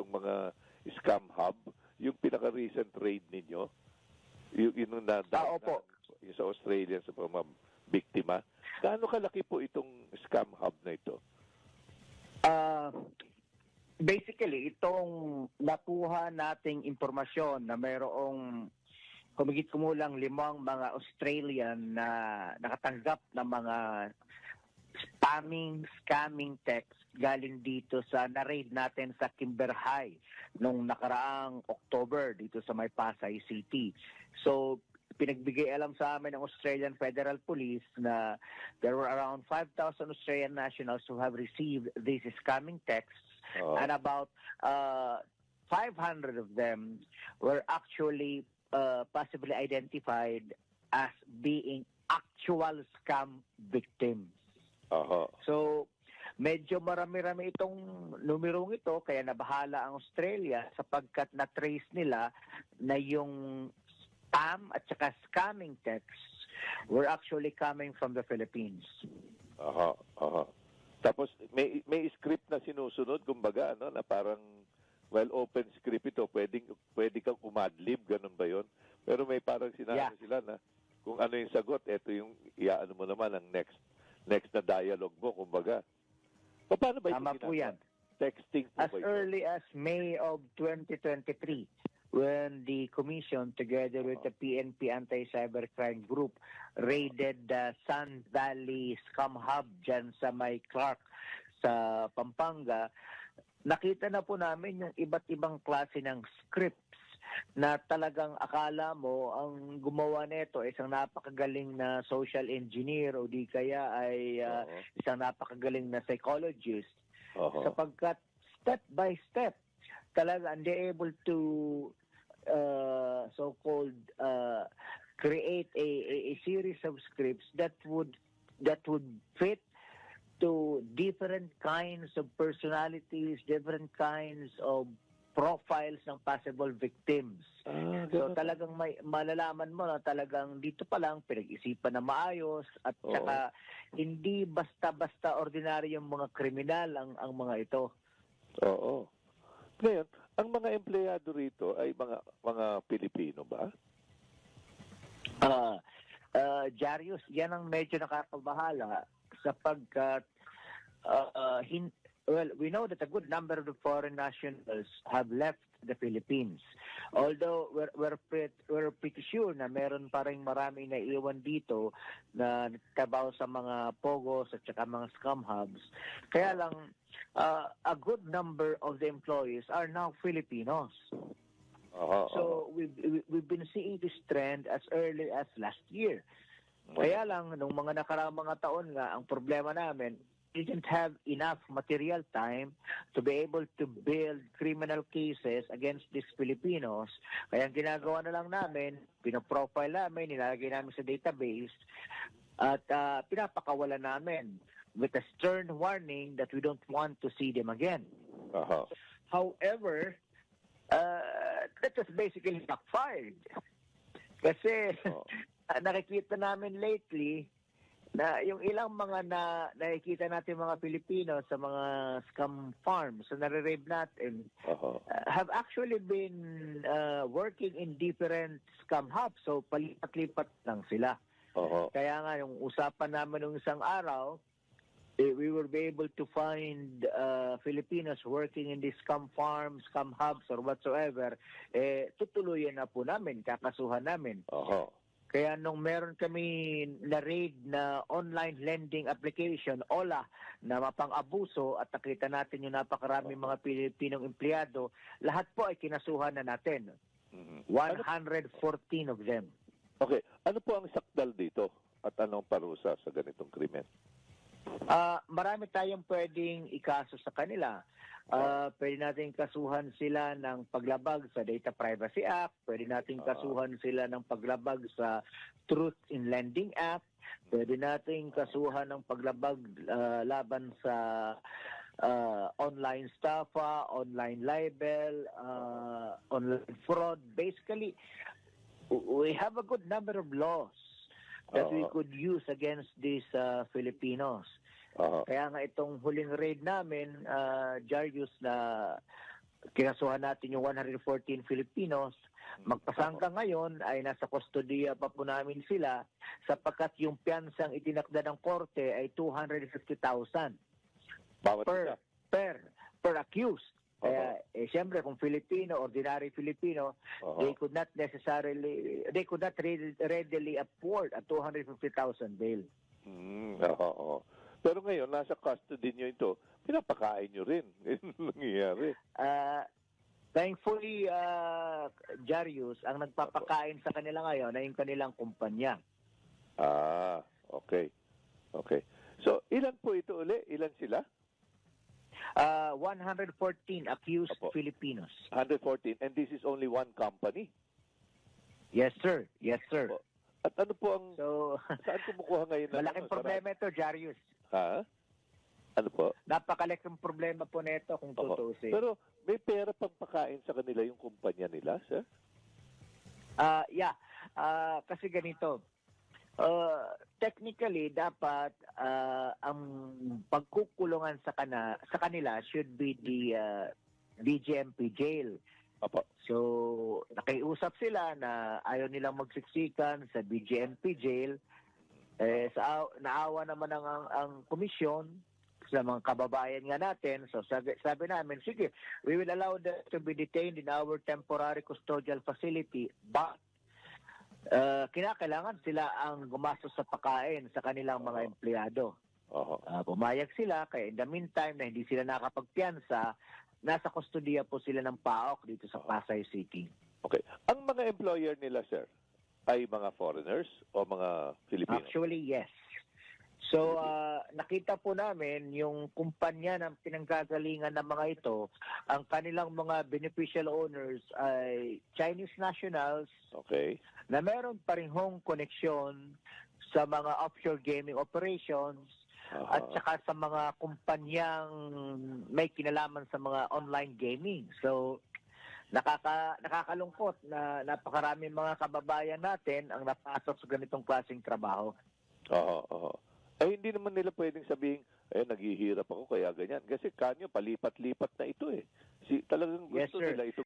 itong mga scam hub, yung pinaka-recent raid ninyo, yung, yung na, Ah, opo. yung sa Australia sa mga biktima, gaano kalaki po itong scam hub na ito? Ah, basically, itong nakuha nating impormasyon na mayroong kumigit kumulang limang mga Australian na nakatanggap ng mga spamming, scamming text galing dito sa na-raid natin sa Kimber High nung nakaraang October dito sa May Pasay City. So, pinagbigay alam sa amin ng Australian Federal Police na there were around 5,000 Australian nationals who have received these scamming texts Oo. and about uh, 500 of them were actually uh, possibly identified as being actual scam victims. Aha. So, medyo marami-rami itong numerong ito, kaya nabahala ang Australia sapagkat na-trace nila na yung spam at saka scamming texts were actually coming from the Philippines. Aha, aha. Tapos may may script na sinusunod kumbaga ano na parang well open script ito, pwedeng pwede kang umadlib ganun ba 'yon? Pero may parang sinabi Yeah. sila na kung ano yung sagot, ito yung iaano mo naman ang next next na dialogue mo kumbaga. Pa- Paano ba ito Tama po yan. Texting po As ba ito? early as May of 2023, when the Commission, together with the PNP Anti-Cybercrime Group, raided the Sun Valley Scam Hub dyan sa may Clark sa Pampanga, nakita na po namin yung iba't ibang klase ng scripts na talagang akala mo ang gumawa nito ay isang napakagaling na social engineer o di kaya ay uh, Oo. isang napakagaling na psychologist Oo. sapagkat step by step talaga and they able to uh, so-called uh, create a, a, a series of scripts that would that would fit to different kinds of personalities, different kinds of profiles ng possible victims. Ah, So talagang may malalaman mo na talagang dito pa lang pinag-isipan na maayos at Oo. saka hindi basta-basta ordinaryong mga kriminal ang ang mga ito. Oo. Ngayon, ang mga empleyado rito ay mga mga Pilipino ba? Ah, ah, Jarius, yan ang medyo nakakabahala sapagkat ah, ah, hin- well, we know that a good number of the foreign nationals have left the Philippines. Although we're we're pretty, we're pretty sure na meron pa rin maraming naiwan dito na nagtrabaho sa mga pogos at saka mga scam hubs. Kaya lang ah, a good number of the employees are now Filipinos. Oo. So we've we- we've been seeing this trend as early as last year. Kaya lang nung mga nakaraang mga taon nga ang problema namin didn't have enough material time to be able to build criminal cases against these Filipinos. Kaya ang ginagawa na lang namin, pinoprofile namin, nilalagay namin sa database, at ah, pinapakawala namin with a stern warning that we don't want to see them again. Aha. However, uh, that was basically backfired. Kasi Oo. nakikita namin lately na yung ilang mga na nakikita natin mga Pilipino sa mga scam farms na nare-rape natin Aha. uh, have actually been uh, working in different scam hubs. So palipat-lipat lang sila. Aha. Kaya nga, yung usapan namin nung isang araw, eh, we will be able to find uh, Filipinos working in these scam farms, scam hubs, or whatsoever, eh, tutuluyan na po namin, kakasuhan namin. Aha. Kaya nung meron kami na-raid na online lending application, OLA, na mapang-abuso at nakita natin yung napakarami mga Pilipinong empleyado, lahat po ay kinasuhan na natin. Mhm. Ano, 114 of them. okay, ano po ang sakdal dito at anong parusa sa ganitong krimen? Ah, marami tayong pwedeng ikaso sa kanila. Ah, pwede nating kasuhan sila ng paglabag sa Data Privacy Act, pwede nating Ah. kasuhan sila ng paglabag sa Truth in Lending Act, pwede nating kasuhan ng paglabag ah, laban sa ah, online staffa, online libel, ah, online fraud. Basically, we have a good number of laws that we Oo. could use against these uh, Filipinos. Aha. Kaya nga itong huling raid namin, uh, Jarius, na kinasuhan natin yung 114 Filipinos. Magpasangka ngayon ay nasa kustodiya pa po namin sila sapagkat yung piyansang itinakda ng korte ay 250,000 Bawat per isa. per per accused. Kaya, eh, siyempre, kung Filipino, ordinary Filipino, Oo. they could not necessarily, they could not readily, afford a 250,000 bail. Mm, oo, oo. Pero ngayon, nasa custody nyo ito, pinapakain nyo rin. Ganun ang nangyayari. Uh, thankfully, uh, Jarius, ang nagpapakain sa kanila ngayon ay yung kanilang kumpanya. Ah, okay. Okay. So, ilan po ito uli? Ilan sila? Uh, 114 accused Opo. Filipinos. 114. And this is only one company. Yes, sir. Yes, sir. Opo. At ano po ang... So, Saan kumukuha ngayon? ng malaking ano, problema ito, Jarius. Ha? Ano po? Napakalaking problema po nito kung Opo. tutuusin. Pero may pera pang pakain sa kanila yung kumpanya nila, sir? Ah, yeah. Ah, kasi ganito. Uh, technically dapat ah, ang pagkukulungan sa kana sa kanila should be the ah, DGMP jail. Opo. So, nakiusap sila na ayaw nilang magsiksikan sa BGMP jail. Eh, sa, naawa naman ang, ang, ang komisyon sa mga kababayan nga natin. So, sabi, sabi namin, sige, we will allow them to be detained in our temporary custodial facility, but uh, kinakailangan sila ang gumastos sa pagkain sa kanilang mga Oo. empleyado. Oho. Ah, pumayag sila, kaya in the meantime na hindi sila nakapagpiyansa, nasa kustodiya po sila ng PAOK dito sa Pasay City. Okay. Ang mga employer nila, sir, ay mga foreigners o mga Filipino? Actually, yes. So, ah, nakita po namin yung kumpanya ng pinanggagalingan ng mga ito, ang kanilang mga beneficial owners ay Chinese nationals Okay. na meron pa rin hong koneksyon sa mga offshore gaming operations Aha. at saka sa mga kumpanyang may kinalaman sa mga online gaming. So, nakaka nakakalungkot na napakaraming mga kababayan natin ang napasok sa ganitong klaseng trabaho. Oo, oo. Ay, hindi naman nila pwedeng sabihin, eh, naghihirap ako, kaya ganyan. Kasi kanyo, palipat-lipat na ito eh. Si, talagang Yes, gusto sir. nila ito